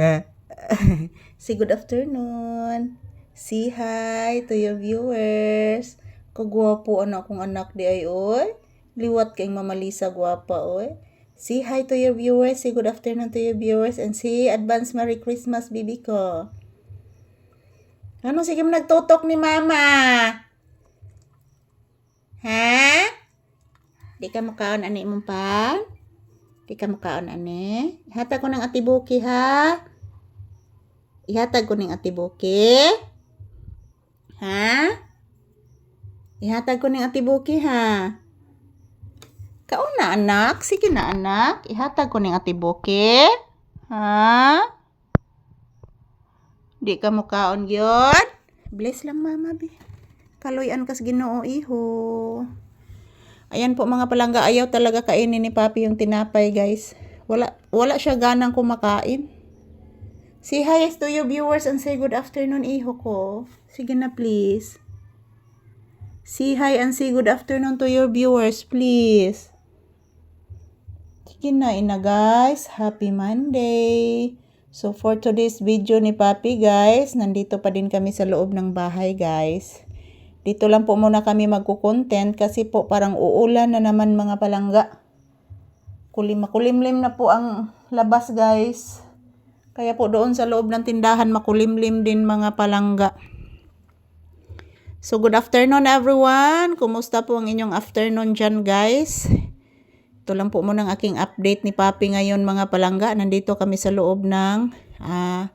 Say good afternoon. Say hi to your viewers. Kagwapo anak kong anak di ay oy. Liwat kay Mama Lisa gwapa oy. Say hi to your viewers. Say good afternoon to your viewers and say advance Merry Christmas bibi ko. Ano sige mo nagtutok ni Mama? Ha? Di ka makaon ani mong pa? Di ka makaon ani? Ihatag ko ng atibuki ha? Ihatag ko ng atibuki? Ha? Ihatag ko ng atibuki ha? Kaon na anak? Sige na anak. Ihatag ko ng atibuki? Ha? Di ka mukaon gyud? Bless lang mama bi. Kaloyan kas Ginoo iho. Ayan po mga palangga, ayaw talaga kainin ni Papi yung tinapay, guys. Wala wala siya ganang kumakain. Say hi to your viewers and say good afternoon, iho ko. Sige na, please. Say hi and say good afternoon to your viewers, please. Sige na, ina guys. Happy Monday. So, for today's video ni Papi, guys, nandito pa din kami sa loob ng bahay, guys. Dito lang po muna kami magko-content kasi po parang uulan na naman mga palangga. Kulim makulimlim na po ang labas guys. Kaya po doon sa loob ng tindahan makulimlim din mga palangga. So good afternoon everyone. Kumusta po ang inyong afternoon dyan guys? Ito lang po muna ang aking update ni Papi ngayon mga palangga. Nandito kami sa loob ng ah,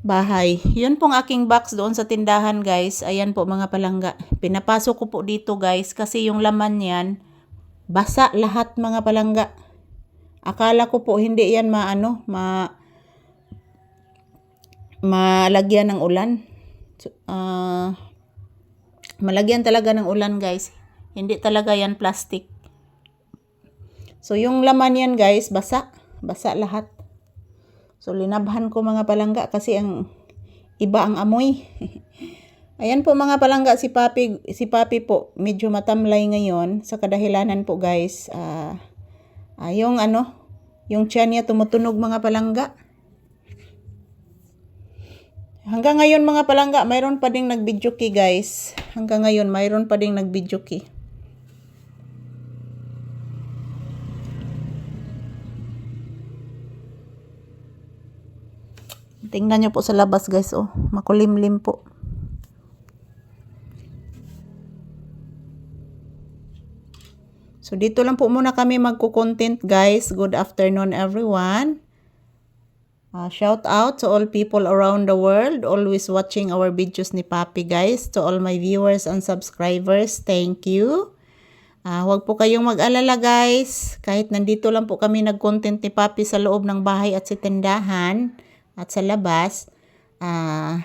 bahay. Yun pong aking box doon sa tindahan guys. Ayan po mga palangga. Pinapasok ko po dito guys kasi yung laman yan basa lahat mga palangga. Akala ko po hindi yan maano, ma malagyan ng ulan. Ah, malagyan talaga ng ulan guys. Hindi talaga yan plastic. So yung laman yan guys, basa. Basa lahat. So, linabhan ko mga palangga kasi ang iba ang amoy. Ayan po mga palangga, si Papi, si Papi po, medyo matamlay ngayon sa kadahilanan po guys. ah ah, yung ano, yung tiyan niya tumutunog mga palangga. Hanggang ngayon mga palangga, mayroon pa ding nag-video key guys. Hanggang ngayon, mayroon pa ding nag-video Tingnan nyo po sa labas guys, oh. Makulimlim po. So, dito lang po muna kami magko-content guys. Good afternoon everyone. Uh, shout out to all people around the world always watching our videos ni Papi guys. To all my viewers and subscribers, thank you. Uh, huwag po kayong mag-alala guys. Kahit nandito lang po kami nag-content ni Papi sa loob ng bahay at sa tindahan at sa labas, ah,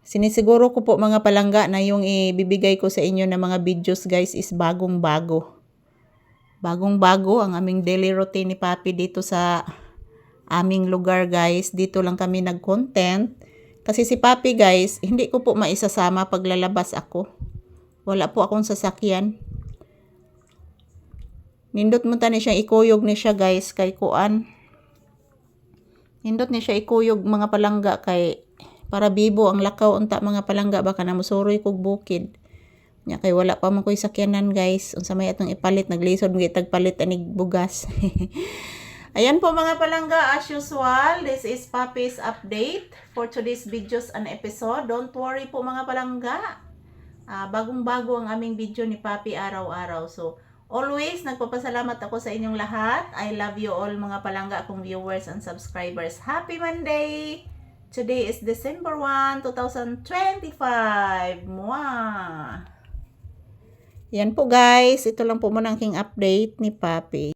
sinisiguro ko po mga palangga na yung ibibigay ko sa inyo na mga videos guys is bagong bago. Bagong bago ang aming daily routine ni Papi dito sa aming lugar guys. Dito lang kami nag-content. Kasi si Papi guys, hindi ko po maisasama pag lalabas ako. Wala po akong sasakyan. Nindot mo tani siya ikuyog ni siya guys kay kuan. Nindot ni siya ikuyog mga palangga kay para bibo ang lakaw unta mga palangga baka na musuroy kog bukid. Nya kay wala pa man koy sakyanan guys. Unsa may atong ipalit naglisod ng tagpalit anig bugas. Ayan po mga palangga, as usual, this is Papi's update for today's videos and episode. Don't worry po mga palangga. Ah, bagong-bago ang aming video ni Papi araw-araw. So, Always, nagpapasalamat ako sa inyong lahat. I love you all mga palangga akong viewers and subscribers. Happy Monday! Today is December 1, 2025. Mwah! Yan po guys. Ito lang po muna ang king update ni Papi.